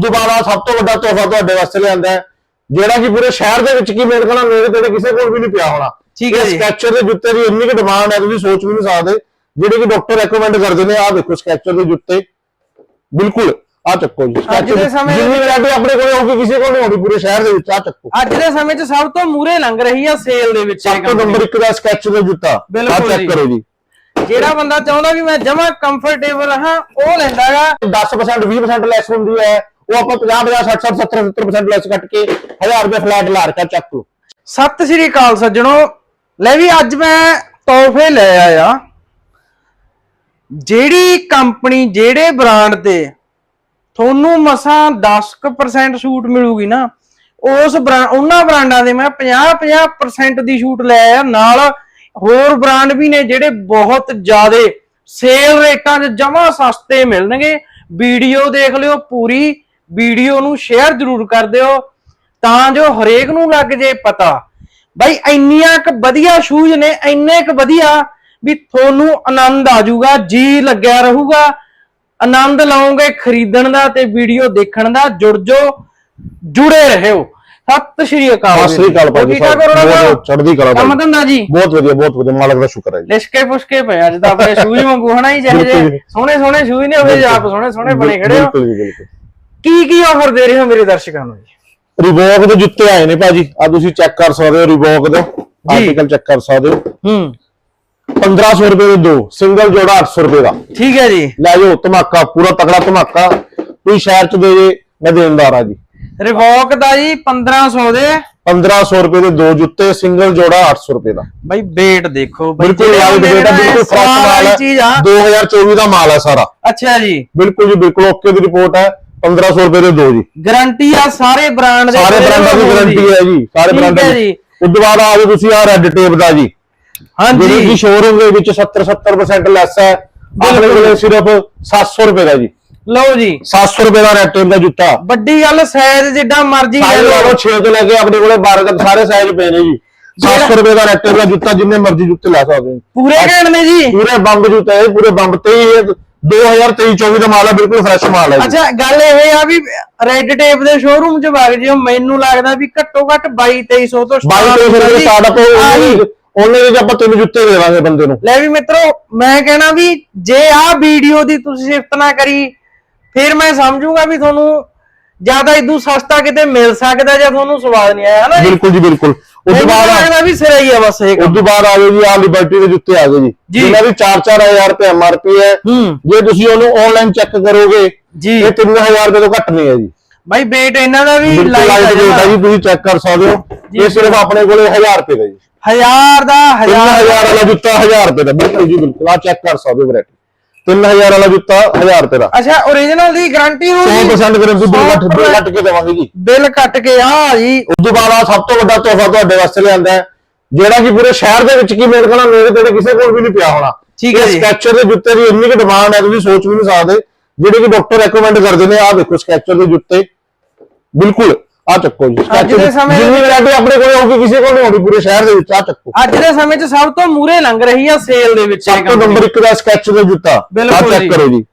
ਦੁਬਾਰਾ ਸਭ ਤੋਂ ਵੱਡਾ ਤੋਹਫਾ ਤੁਹਾਡੇ ਵਾਸਤੇ ਲਿਆਂਦਾ ਹੈ। ਜਿਹੜਾ ਕਿ ਪੂਰੇ ਸ਼ਹਿਰ ਦੇ ਵਿੱਚ ਕੀ ਮੇਰੇ ਕੋਲ ਮੇਰੇ ਤੇਰੇ ਕਿਸੇ ਕੋਲ ਵੀ ਨਹੀਂ ਪਿਆ ਹੋਣਾ। ਠੀਕ ਹੈ ਜੀ। ਸਕੈਚਰ ਦੇ ਜੁੱਤੇ ਦੀ ਇੰਨੀ ਕਿ ਡਿਮਾਂਡ ਹੈ ਤੁਸੀਂ ਸੋਚ ਵੀ ਨਹੀਂ ਸਕਦੇ। ਜਿਹੜੇ ਕਿ ਡਾਕਟਰ ਰეკਮੈਂਡ ਕਰਦੇ ਨੇ ਆਹ ਦੇਖੋ ਸਕੈਚਰ ਦੇ ਜੁੱਤੇ। ਬਿਲਕੁਲ ਆ ਚੱਕੋ ਜੀ ਅੱਜ ਦੇ ਸਮੇਂ ਜਿੰਨੀ ਵੈਰਾਈਟੀ ਆਪਣੇ ਕੋਲ ਹੋਊਗੀ ਕਿਸੇ ਕੋਲ ਨਹੀਂ ਹੋਣੀ ਪੂਰੇ ਸ਼ਹਿਰ ਦੇ ਵਿੱਚ ਆ ਚੱਕੋ। ਅੱਜ ਦੇ ਸਮੇਂ 'ਚ ਸਭ ਤੋਂ ਮੂਰੇ ਲੰਘ ਰਹੀ ਆ ਸੇਲ ਦੇ ਵਿੱਚ ਸਭ ਤੋਂ। ਨੰਬਰ 1 ਦਾ ਸਕੈਚ ਦਾ ਜੁੱਤਾ ਆ ਚੈੱਕ। ਕਰੋ ਜੀ। ਜਿਹੜਾ ਬੰਦਾ ਚਾਹੁੰਦਾ ਵੀ ਮੈਂ ਜਮਾ ਕੰਫਰਟੇਬਲ ਹਾਂ ਉਹ ਲੈਂਦਾਗਾ 10% 20% ਲੈਸ ਹੁੰਦੀ ਹੈ। ਉਹ ਆਪਾਂ 50 50 60 60 70 70% ਲੈਸ ਕੱਟ ਕੇ 1000 ਰੁਪਏ ਫਲੈਟ ਲਾ ਰਖਾ ਚੱਕ ਲਓ ਸਤਿ ਸ਼੍ਰੀ ਅਕਾਲ ਸੱਜਣੋ। ਲੈ ਵੀ ਅੱਜ ਮੈਂ ਤੋਹਫੇ ਲੈ ਆਇਆ। ਜਿਹੜੀ ਕੰਪਨੀ ਜਿਹੜੇ ਬ੍ਰਾਂਡ ਤੇ ਤੁਹਾਨੂੰ ਮਸਾਂ 10% ਛੂਟ ਮਿਲੂਗੀ ਨਾ, ਉਸ ਉਹਨਾਂ ਬ੍ਰਾਂਡਾਂ ਦੇ ਮੈਂ 50-50% ਦੀ ਛੂਟ ਲੈ ਆਇਆ। ਨਾਲ ਹੋਰ ਬ੍ਰਾਂਡ ਵੀ ਨੇ ਜਿਹੜੇ ਬਹੁਤ ਜ਼ਿਆਦੇ ਸੇਲ ਰੇਟਾਂ 'ਚ ਜਮਾ ਸਸਤੇ ਮਿਲਣਗੇ। ਵੀਡੀਓ ਦੇਖ ਲਿਓ ਪੂਰੀ। ਵੀਡੀਓ ਨੂੰ ਸ਼ੇਅਰ ਜ਼ਰੂਰ ਕਰ ਦਿਓ ਤਾਂ ਜੋ ਹਰੇਕ ਨੂੰ ਲੱਗ ਜੇ ਪਤਾ। ਬਾਈ ਇੰਨੀਆਂ ਕ ਵਧੀਆ ਸ਼ੂਜ਼ ਨੇ ਇੰਨੇ ਕ ਵਧੀਆ ਵੀ ਤੁਹਾਨੂੰ ਆਨੰਦ ਆ ਜਾਊਗਾ ਜੀ ਲੱਗਿਆ ਰਹੂਗਾ। ਆਨੰਦ ਲਓਗੇ ਖਰੀਦਣ ਦਾ ਤੇ ਵੀਡੀਓ ਦੇਖਣ ਦਾ ਜੁੜ ਜੋ ਜੁੜੇ ਰਹੋ। ਸਤਿ ਸ਼੍ਰੀ ਅਕਾਲ ਸਤਿ ਸ੍ਰੀ ਅਕਾਲ ਭਾਜੀ ਸਾਹਿਬ? ਚੜ੍ਹਦੀ ਕਲਾ ਕੰਮ ਭਾਜੀ ਧੰਦਾ ਜੀ? ਬਹੁਤ ਵਧੀਆ ਬਹੁਤ ਵਧੀਆ ਮਾਲਕ ਦਾ ਸ਼ੁਕਰ ਹੈ ਜੀ। ਲਿਸ਼ਕੇ ਪੁਸ਼ਕੇ ਪਏ ਅੱਜ ਤਾਂ ਆਪਣੇ ਸ਼ੂਜ਼ ਵਾਂਗੂ ਹਨਾ ਹੀ ਜਿਹੇ। ਸੋਹਣੇ ਸੋਹਣੇ ਸ਼ੂਜ਼ ਨੇ ਹੋਏ ਆਪ ਸੋਹਣੇ ਸੋਹਣੇ ਬਣੇ ਖੜੇ ਹੋ। ਬਿਲਕੁਲ ਜੀ ਬਿਲਕੁਲ। ਕੀ ਕੀ ਆਫਰ ਦੇ ਰਹੇ ਹੋ ਮੇਰੇ ਦਰਸ਼ਕਾਂ ਨੂੰ ਜੀ? ਰਿਬੋਕ ਦੇ ਜੁੱਤੇ ਆਏ ਨੇ ਭਾਜੀ। ਆ ਤੁਸੀਂ ਚੈੱਕ ਕਰ ਸਕਦੇ ਹੋ ਰਿਬੋਕ ਦੇ। ਆਰਟੀਕਲ ਚੈੱਕ ਕਰ ਸਕਦੇ ਹੋ। ਹੂੰ। 1500 ਰੁਪਏ ਦੇ ਦੋ। ਸਿੰਗਲ ਜੋੜਾ 800 ਰੁਪਏ ਦਾ। ਠੀਕ ਹੈ ਜੀ। ਲੈ ਜਾਓ ਧਮਾਕਾ ਪੂਰਾ ਤਕੜਾ ਧਮਾਕਾ। ਤੁਸੀਂ ਸ਼ਹਿਰ ਚ ਦੇ ਜੇ ਮੈਂ ਦੇਣਦਾਰ ਆ ਜੀ। ਰਿਵੋਕ ਦਾ ਜੀ 1500 ਦੇ। 1500 ਰੁਪਏ ਦੇ ਦੋ ਜੁੱਤੇ ਸਿੰਗਲ ਜੋੜਾ 800 ਰੁਪਏ ਦਾ। ਬਾਈ weight ਦੇਖੋ। ਬਿਲਕੁਲ ਲਾਈਟ ਹੈ ਨੇ ਬਿਲਕੁਲ ਫਰੈਸ਼ ਮਾਲ ਹੈ। ਚੀਜ਼ ਆ। 2024 ਦਾ ਮਾਲ ਹੈ ਸਾਰਾ। ਅੱਛਾ ਜੀ। ਬਿਲਕੁਲ ਜੀ ਬਿਲਕੁਲ ਓਕੇ ਦੀ ਰਿਪੋਰਟ ਹੈ। 1500 ਰੁਪਏ ਦੇ ਦੋ ਜੀ। ਗਾਰੰਟੀ ਆ ਸਾਰੇ ਬ੍ਰਾਂਡ ਦੇ ਸਾਰੇ ਜਿਹੜੇ ਬ੍ਰਾਂਡਾਂ ਦੀ ਗਾਰੰਟੀ ਹੈ ਜੀ ਸਾਰੇ ਬ੍ਰਾਂਡਾਂ ਦੀ ਉਸ ਤੋਂ ਬਾਅਦ ਆ ਜਾਓ ਤੁਸੀਂ ਆ ਰੈੱਡ ਟੇਪ ਦਾ ਜੀ। ਜਿਹੜੀ ਹਾਂਜੀ ਸ਼ੋਰੂਮ ਦੇ ਵਿੱਚ 70 70% ਲੈਸ ਹੈ। ਆਪਣੇ ਕੋਲ ਸਿਰਫ 700 ਰੁਪਏ ਦਾ ਜੀ। ਲਓ ਜੀ। 700 ਰੁਪਏ ਦਾ ਰੈੱਡ ਟੇਪ ਦਾ ਜੁੱਤਾ। ਵੱਡੀ ਗੱਲ ਸਾਈਜ਼ ਜਿੱਡਾ ਮਰਜ਼ੀ ਲੈ ਲਓ। ਲਓ 6 ਤੋਂ ਲੈ ਕੇ ਆਪਣੇ ਕੋਲੇ 12 ਤੱਕ ਸਾਰੇ ਸਾਈਜ਼ ਪਏ ਨੇ ਜੀ। 700 ਰੁਪਏ ਦਾ ਰੈੱਡ ਟੇਪ ਦਾ ਜੁੱਤਾ ਜਿੰਨੇ ਮਰਜ਼ੀ ਜੁੱਤੇ ਲੈ ਸਕਦੇ ਹੋ। ਪੂਰੇ ਘੈਂਟ ਨੇ ਜੀ। ਪੂਰੇ ਬੰਬ ਜੁੱਤੇ ਪੂਰੇ ਬੰਬ ਤੇ ਹੀ ਇਹ 2023 24 ਦਾ ਮਾਲ ਹੈ ਬਿਲਕੁਲ ਫਰੈਸ਼ ਮਾਲ ਹੈ ਜੀ। ਅੱਛਾ ਗੱਲ ਇਹ ਆ ਵੀ ਰੈੱਡ ਟੇਪ ਦੇ ਸ਼ੋਰੂਮ 'ਚ ਵਗ ਜਿਓ ਮੈਨੂੰ ਲੱਗਦਾ ਵੀ ਘੱਟੋ ਘੱਟ 22 2300 ਤੋਂ ਫਿਰ। ਸਟਾਰਟ ਉਹਨੇ ਵਿੱਚ ਆਪਾਂ ਤਿੰਨ ਜੁੱਤੇ ਦੇ ਦੇਵਾਂਗੇ ਬੰਦੇ ਨੂੰ। ਲੈ ਵੀ ਮਿੱਤਰੋ ਮੈਂ ਕਹਿਣਾ ਵੀ ਜੇ ਆਹ ਵੀਡੀਓ ਦੀ ਤੁਸੀਂ ਸਿਫਤ ਨਾ ਕਰੀ ਫਿਰ ਮੈਂ ਸਮਝੂਗਾ ਵੀ ਤੁਹਾਨੂੰ ਜ਼ਿਆਦਾ ਇਦੋਂ ਸਸਤਾ ਕਿਤੇ ਮਿਲ ਸਕਦਾ ਜਾਂ ਤੁਹਾਨੂੰ ਸਵਾਦ ਨਹੀਂ ਆਇਆ ਹਨਾ ਜੀ? ਬਿਲਕੁਲ ਜੀ ਬਿਲਕੁਲ। ਉਸ ਤੋਂ ਮੈਨੂੰ ਬਾਅਦ ਲੱਗਦਾ ਵੀ ਸਿਰਾ ਹੀ ਆ ਬਸ ਇਹ ਉਸ ਕੰਮ। ਤੋਂ ਬਾਅਦ ਆ ਗਏ ਜੀ ਆ ਲਿਬਰਟੀ ਦੇ ਜੁੱਤੇ ਆ ਗਏ ਜੀ। ਜੀ। ਜਿਨ੍ਹਾਂ ਦੀ 4-4000 ਰੁਪਏ ਐਮਆਰਪੀ ਹੈ ਹੂੰ। ਜੇ ਤੁਸੀਂ ਉਹਨੂੰ ਆਨਲਾਈਨ ਚੈੱਕ ਕਰੋਗੇ ਇਹ 3000 ਰੁਪਏ ਤੋਂ ਘੱਟ ਨਹੀਂ ਹੈ ਜੀ। ਬਾਈ weight ਇਹਨਾਂ ਦਾ ਵੀ ਲਾਈਟ ਜੀ ਤੁਸੀਂ ਚੈੱਕ ਕਰ ਸਕਦੇ ਹੋ। ਇਹ ਸਿਰਫ ਆਪਣੇ ਕੋਲੇ 1000 ਰੁਪਏ ਦਾ ਜੀ। ਹਜ਼ਾਰ ਦਾ ਹਜ਼ਾਰ 3000 ਵਾਲਾ ਜੁੱਤਾ 1000 ਰੁਪਏ ਦਾ ਬਿਲਕੁਲ ਜੀ ਬਿਲਕੁਲ। ਆ ਚੈੱਕ ਕਰ ਸਕਦੇ ਹੋ ਵੈਰਾਈਟੀ 3000 ਵਾਲਾ ਜੁੱਤਾ 1000 ਰੁਪਏ ਦਾ ਅੱਛਾ origignal ਦੀ ਗਾਰੰਟੀ ਹੋਊਗੀ? 100% ਗਾਰੰਟੀ ਬਿਲ ਕੱਟ ਬਿਲ 100% ਕੱਟ ਕੇ ਦੇਵਾਂਗੇ ਜੀ। ਬਿੱਲ ਕੱਟ ਕੇ ਆ ਜੀ। ਉਸ ਤੋਂ ਬਾਅਦ ਆ ਸਭ ਤੋਂ ਵੱਡਾ ਤੋਹਫਾ ਤੁਹਾਡੇ ਵਾਸਤੇ ਲਿਆਂਦਾ ਹੈ। ਜਿਹੜਾ ਕਿ ਪੂਰੇ ਸ਼ਹਿਰ ਦੇ ਵਿੱਚ ਕੀ ਮੇਰੇ ਕੋਲ ਮੇਰੇ ਤੇਰੇ ਕਿਸੇ ਕੋਲ ਵੀ ਨਹੀਂ ਪਿਆ ਹੋਣਾ। ਠੀਕ ਹੈ ਜੀ। ਸਕੈਚਰ ਦੇ ਜੁੱਤੇ ਦੀ ਇੰਨੀ ਕਿ ਡਿਮਾਂਡ ਹੈ ਤੁਸੀਂ ਸੋਚ ਵੀ ਨਹੀਂ ਸਕਦੇ। ਜਿਹੜੇ ਕਿ ਡਾਕਟਰ ਰეკਮੈਂਡ ਕਰਦੇ ਨੇ ਆਹ ਦੇਖੋ ਸਕੈਚਰ ਦੇ ਜੁੱਤੇ। ਬਿਲਕੁਲ। ਆ ਚੱਕੋ ਜੀ ਅੱਜ ਦੇ ਸਮੇਂ ਜਿੰਨੀ ਵੈਰਾਈਟੀ ਆਪਣੇ ਕੋਲ ਹੋਊਗੀ ਕਿਸੇ ਕੋਲ ਨਹੀਂ ਹੋਣੀ ਪੂਰੇ ਸ਼ਹਿਰ ਦੇ ਵਿੱਚ ਆ ਚੱਕੋ ਅੱਜ ਦੇ ਸਮੇਂ 'ਚ ਸਭ ਤੋਂ ਮੂਰੇ ਲੰਘ ਰਹੀ ਆ ਸੇਲ ਦੇ ਵਿੱਚ ਸਭ ਤੋਂ। ਨੰਬਰ 1 ਦਾ ਸਕੈਚ ਦਾ ਜੁੱਤਾ ਆ। ਚੈੱਕ ਕਰੋ ਜੀ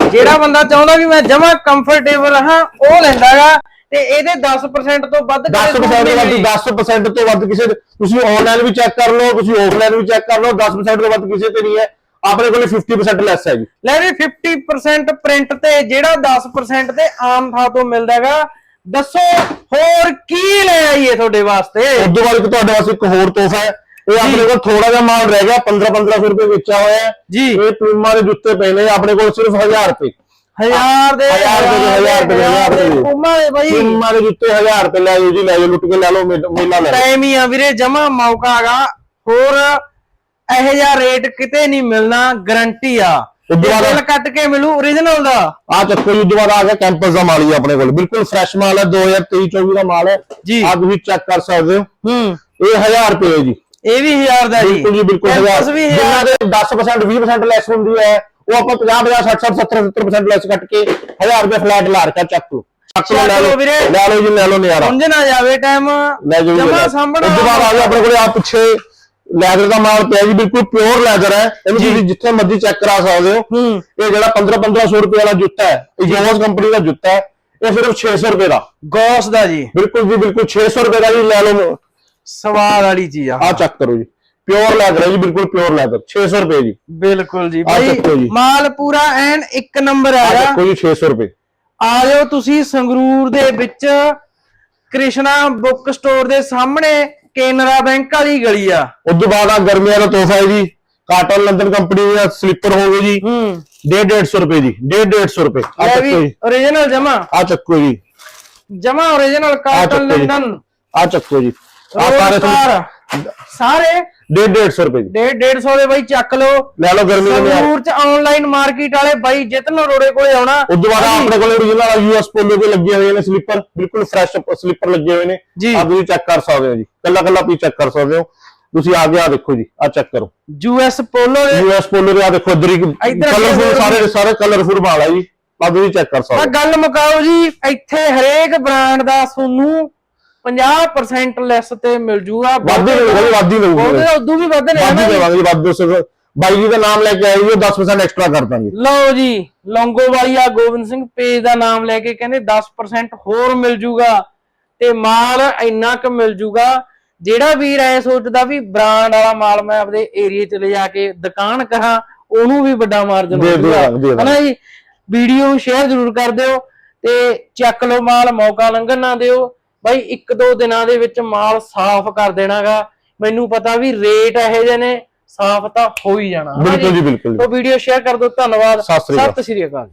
ਜਿਹੜਾ ਬੰਦਾ ਚਾਹੁੰਦਾ ਵੀ ਮੈਂ ਜਮਾ ਕੰਫਰਟੇਬਲ ਹਾਂ ਉਹ ਲੈਂਦਾਗਾ ਤੇ ਇਹਦੇ 10% ਤੋਂ ਵੱਧ ਕਦੇ 10% ਛੂਟ ਨਹੀਂ ਤੋਂ ਵੱਧ ਮਿਲੀ। 10% ਤੋਂ ਵੱਧ ਕਿਸੇ ਤੁਸੀਂ ਆਨਲਾਈਨ ਵੀ ਚੈੱਕ ਕਰ ਲਓ ਤੁਸੀਂ ਆਫਲਾਈਨ ਵੀ ਚੈੱਕ ਕਰ ਲਓ 10% ਤੋਂ ਵੱਧ ਕਿਸੇ ਤੇ ਨਹੀਂ ਹੈ ਆਪਣੇ ਕੋਲ 50% ਲੈਸ ਹੈ ਜੀ ਲੈ ਵੀ 50% ਪ੍ਰਿੰਟ ਤੇ ਜਿਹੜਾ 10% ਤੇ ਆਮ ਥਾਂ ਤੋਂ ਮਿਲਦਾ ਹੈਗਾ ਦੱਸੋ ਹੋਰ ਕੀ ਲੈ ਆਈਏ ਤੁਹਾਡੇ ਵਾਸਤੇ? ਉਸ ਤੋਂ ਬਾਅਦ ਇੱਕ ਤੁਹਾਡੇ ਵਾਸਤੇ ਇੱਕ ਹੋਰ ਤੋਹਫਾ ਹੈ। ਇਹ ਆਪਣੇ ਕੋਲ ਥੋੜਾ ਜਿਹਾ ਮਾਲ ਰਹਿ ਗਿਆ 15 1500 ਰੁਪਏ ਵੇਚਿਆ ਹੋਇਆ ਹੈ। ਜੀ। ਇਹ ਪੂਮਾ ਦੇ ਜੁੱਤੇ ਪਏ ਨੇ ਆਪਣੇ ਕੋਲ ਸਿਰਫ 1000 ਰੁਪਏ। ਹਜ਼ਾਰ ਦੇ ਹਜ਼ਾਰ ਦੇ, ਹਜ਼ਾਰ ਦੇ, ਹਜ਼ਾਰ ਦੇ। ਪੁਮਾ ਦੇ ਬਾਈ। ਪੂਮਾ ਦੇ ਜੁੱਤੇ 1000 ਰੁਪਏ ਲੈ ਜੀ ਲੈ ਜਾਓ ਲੁੱਟ ਕੇ ਲੈ ਲਓ ਮੇਲਾ ਲੈ ਟਾਈਮ ਹੀ ਆ ਵੀਰੇ ਜਮਾ ਮੌਕਾ ਹੈਗਾ। ਹੋਰ ਇਹੋ ਜਿਹਾ ਰੇਟ ਕਿਤੇ ਨਹੀਂ ਮਿਲਣਾ ਗਾਰੰਟੀ ਆ। ਤੋਂ ਬਾਅਦ- ਬਿੱਲ ਕੱਟ ਕੇ ਮਿਲੂ origignal ਦਾ। ਆ ਚੱਕੋ ਜੀ ਦੁਬਾਰਾ ਆ ਗਿਆ ਕੈਂਪਸ ਦਾ ਮਾਲ ਹੀ ਆਪਣੇ ਕੋਲ। ਬਿਲਕੁਲ ਫਰੈਸ਼ ਮਾਲ ਹੈ 2023 24 ਦਾ ਮਾਲ ਹੈ ਜੀ। ਆ ਤੁਸੀਂ ਚੈੱਕ ਕਰ ਸਕਦੇ ਹੋ। ਹੂੰ। ਇਹ 1000 ਰੁਪਏ ਹੈ ਜੀ। ਇਹ ਵੀ ਹਜ਼ਾਰ ਦਾ ਜੀ। ਬਿਲਕੁਲ ਜੀ ਬਿਲਕੁਲ Campus 1000 ਵੀ ਜਿਨ੍ਹਾਂ ਹਜ਼ਾਰ ਦੇ 10% 20% ਲੈਸ ਹੁੰਦੀ ਹੈ ਉਹ ਆਪਾਂ 50 50 60 60 70 70% ਲੈਸ ਕੱਟ ਕੇ 1000 ਰੁਪਏ ਫਲੈਟ ਲਾ ਰਖਾ ਚੱਕ ਲਓ। ਚੱਕ ਲਓ ਲੈ ਲਓ। ਵੀਰੇ। ਲੈ ਲਓ ਜੀ ਲੈ ਲਓ ਨਿਆਰਾ। ਸਮਝ ਨਾ ਜਾਵੇ ਟਾਈਮ ਲੈ ਜਾਓ ਜੀ, ਲੈ ਜਮਾ ਜਾਓ। ਸਾਂਭਣ। ਉਸ ਤੋਂ ਬਾਅਦ ਆ ਗਿਆ ਆਪਣੇ ਕੋਲੇ ਆ ਪਿੱਛੇ ਲੈਦਰ ਦਾ ਮਾਲ ਪਿਆ ਜੀ ਬਿਲਕੁਲ ਪਿਓਰ ਲੈਦਰ ਹੈ। ਇਹਨੂੰ ਤੁਸੀਂ ਜਿੱਥੇ ਮਰਜ਼ੀ ਚੈੱਕ ਕਰਾ ਸਕਦੇ ਹੋ। ਇਹ ਜਿਹੜਾ 15 1500 ਰੁਪਏ ਵਾਲਾ ਜੁੱਤਾ ਹੈ ਇਹ ਜੋਸ ਕੰਪਨੀ ਦਾ ਜੁੱਤਾ ਹੈ। ਇਹ ਸਿਰਫ 600 ਰੁਪਏ ਦਾ। ਗੌਸ ਦਾ ਜੀ। ਬਿਲਕੁਲ ਜੀ ਬਿਲਕੁਲ 600 ਰੁਪਏ ਦਾ ਜੀ ਲੈ ਲਓ। ਸਵਾਦ ਵਾਲੀ ਚੀਜ਼ ਆ। ਆ ਚੈੱਕ ਕਰੋ ਜੀ। ਪਿਓਰ ਲੈਦਰ ਹੈ ਜੀ ਬਿਲਕੁਲ ਪਿਓਰ ਲੈਦਰ 600 ਰੁਪਏ ਜੀ। ਬਿਲਕੁਲ ਜੀ। ਜੀ। ਮਾਲ ਪੂਰਾ ਐਨ ਇੱਕ ਨੰਬਰ ਆ। ਦੇਖੋ ਜੀ 600 ਰੁਪਏ। ਆ ਜਾਓ ਤੁਸੀਂ ਸੰਗਰੂਰ ਦੇ ਵਿੱਚ ਕ੍ਰਿਸ਼ਨਾ ਬੁੱਕ ਸਟੋਰ ਦੇ ਸਾਹਮਣੇ। ਕੇਨਰਾ ਬੈਂਕ ਵਾਲੀ ਗਲੀ ਆ। ਉਸ ਤੋਂ ਬਾਅਦ ਆ ਗਰਮੀਆਂ ਦਾ ਤੋਹਫਾ ਹੈ ਜੀ। ਕਾਟਨ ਲੰਦਨ ਕੰਪਨੀ ਦਾ ਸਲੀਪਰ ਹੋ ਗਏ ਜੀ। ਹੂੰ। 150 ਰੁਪਏ ਜੀ। 150 ਰੁਪਏ। ਆ ਇਹ ਵੀ ਚੱਕੋ ਜੀ। origignal ਜਮਾ? ਆ ਚੱਕੋ ਜੀ। ਜਮਾ origignal ਕਾਟਨ ਚੱਕੋ ਜੀ। ਲੰਡਨ ਆ ਚੱਕੋ ਜੀ। ਆ ਸਾਰੇ ਸਾਰੇ 150 ਰੁਪਏ ਜੀ। 150 ਦੇ ਬਾਈ ਚੱਕ ਲਓ। ਲੈ ਲਓ ਗਰਮੀ ਦੇ ਬਾਜ਼ਾਰ ਸੰਗਰੂਰ ਚ ਆਨਲਾਈਨ ਮਾਰਕੀਟ ਵਾਲੇ ਬਾਈ ਜਿਤਨ ਰੋੜੇ ਕੋਲੇ ਆਉਣਾ। ਉਸ ਤੋਂ ਬਾਅਦ ਆਪਣੇ ਕੋਲ origignal ਯੂਐਸ ਪੋਲੋ ਦੇ ਲੱਗੇ ਹੋਏ ਨੇ ਸਲੀਪਰ ਬਿਲਕੁਲ ਫਰੈਸ਼ ਸਲੀਪਰ ਲੱਗੇ ਹੋਏ ਨੇ। ਜੀ। ਆ ਤੁਸੀਂ ਚੈੱਕ ਕਰ ਸਕਦੇ ਹੋ ਜੀ। ਕੱਲਾ ਕੱਲਾ ਪੀ ਚੈੱਕ ਕਰ ਸਕਦੇ ਹੋ। ਤੁਸੀਂ ਆ ਗਿਆ ਦੇਖੋ ਜੀ ਆ ਚੈੱਕ ਕਰੋ। ਯੂਐਸ ਪੋਲੋ ਦੇ ਯੂਐਸ ਪੋਲੋ ਦੇ ਆ ਦੇਖੋ ਇਧਰ ਹੀ ਕਲਰਫੁਲ ਸਾਰੇ ਸਾਰੇ ਕਲਰਫੁਲ ਮਾਲ ਆ ਜੀ। ਆ ਤੁਸੀਂ ਚੈੱਕ ਕਰ ਸਕਦੇ ਹੋ। ਗੱਲ ਮੁਕਾਓ ਜੀ ਇੱਥੇ ਹਰੇਕ ਬ੍ਰਾਂਡ ਦਾ ਤੁਹਾਨੂੰ 50% ਲੈਸ ਤੇ ਮਿਲ ਜੂਗਾ ਵੱਧ ਮਿਲੂਗਾ ਵੱਧ ਮਿਲੂਗਾ। ਉਹਦੇ ਉਦੋਂ ਵੀ ਵੱਧ ਨੇ ਵੱਧ? ਦੇਵਾਂਗੇ ਵੱਧ ਦੱਸੋ ਬਾਈ ਜੀ ਦਾ ਨਾਮ ਲੈ ਕੇ ਜੀ ਉਹ 10% ਐਕਸਟਰਾ ਕਰ ਦਾਂਗੇ ਲਓ ਜੀ ਲੌਂਗੋਵਾਲੀਆ ਗੋਬਿੰਦ ਸਿੰਘ ਪੇਜ ਦਾ ਨਾਮ ਲੈ ਕੇ ਕਹਿੰਦੇ 10% ਹੋਰ ਮਿਲ ਜੂਗਾ ਤੇ ਮਾਲ ਇੰਨਾ ਕੁ ਮਿਲ ਜੂਗਾ ਜਿਹੜਾ ਵੀਰ ਐ ਸੋਚਦਾ ਵੀ ਬ੍ਰਾਂਡ ਵਾਲਾ ਮਾਲ ਮੈਂ ਆਪਦੇ ਏਰੀਏ ਚ ਲਿਜਾ ਕੇ ਦੁਕਾਨ ਕਰਾਂ ਉਹਨੂੰ ਵੀ ਵੱਡਾ ਮਾਰਜਨ ਦੇ ਹੋ ਜੂਗਾ ਦਿਆਂਗੇ, ਦੇ ਦਾਂਗੇ। ਹਨਾ ਜੀ ਵੀਡੀਓ ਸ਼ੇਅਰ ਜ਼ਰੂਰ ਕਰ ਦਿਓ ਤੇ ਚੱਕ ਲਓ ਮਾਲ ਮੌਕਾ ਲੰਘਣ ਨਾ ਦਿਓ ਬਾਈ ਇੱਕ ਦੋ ਦਿਨਾਂ ਦੇ ਵਿੱਚ ਮਾਲ ਸਾਫ਼ ਕਰ ਦੇਣਾਗਾ। ਮੈਨੂੰ ਪਤਾ ਵੀ ਰੇਟ ਇਹੋ ਜਿਹੇ ਨੇ ਸਾਫ਼ ਤਾਂ ਹੋ ਹੀ ਜਾਣਾ। ਬਿਲਕੁਲ ਜੀ ਬਿਲਕੁਲ। ਉਹ ਵੀਡੀਓ ਸ਼ੇਅਰ ਕਰ ਦਿਓ ਧੰਨਵਾਦ। ਸਤਿ ਸ੍ਰੀ ਅਕਾਲ।